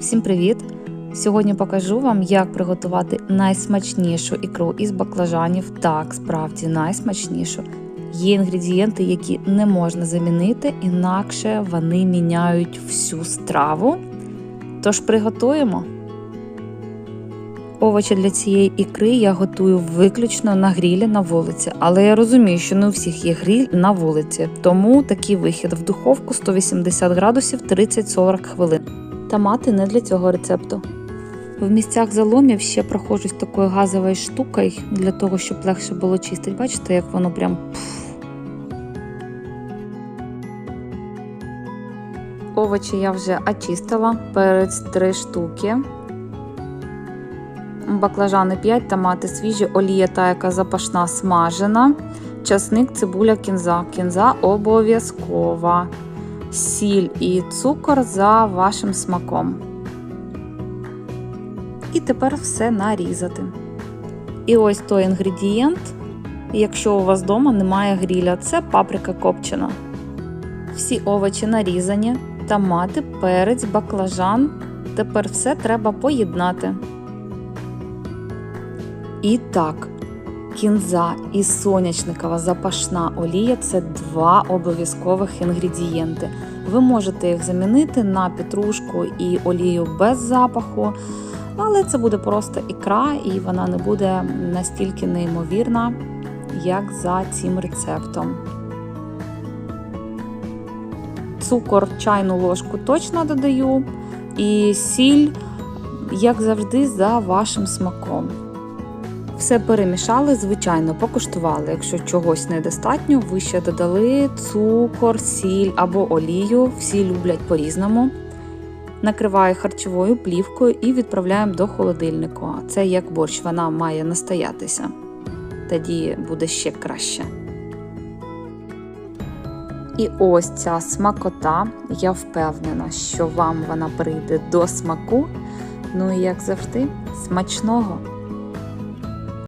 Всім привіт! Сьогодні покажу вам, як приготувати найсмачнішу ікру із баклажанів. Так, справді найсмачнішу. Є інгредієнти, які не можна замінити, інакше вони міняють всю страву. Тож приготуємо. Овочі для цієї ікри я готую виключно на грілі на вулиці, але я розумію, що не у всіх є гріль на вулиці, тому такий вихід в духовку 180 градусів 30-40 хвилин. Томати не для цього рецепту. В місцях заломів ще проходжусь такою газовою штукою для того, щоб легше було чистити. Бачите, як воно прям. Овочі я вже очистила, перець 3 штуки. Баклажани 5, томати свіжі, олія та яка запашна смажена, часник, цибуля, кінза. Кінза обов'язкова. Сіль і цукор за вашим смаком. І тепер все нарізати. І ось той інгредієнт, якщо у вас вдома немає гріля, це паприка копчена. Всі овочі нарізані, томати, перець, баклажан. Тепер все треба поєднати. І так, кінза і сонячникова запашна олія це два обов'язкових інгредієнти. Ви можете їх замінити на петрушку і олію без запаху, але це буде просто ікра, і вона не буде настільки неймовірна, як за цим рецептом. Цукор чайну ложку точно додаю, і сіль, як завжди, за вашим смаком. Все перемішали, звичайно, покуштували. Якщо чогось недостатньо, ви ще додали цукор, сіль або олію. Всі люблять по-різному. Накриваю харчовою плівкою і відправляємо до холодильнику. Це як борщ, вона має настоятися. Тоді буде ще краще. І ось ця смакота. Я впевнена, що вам вона прийде до смаку. Ну і як завжди, смачного!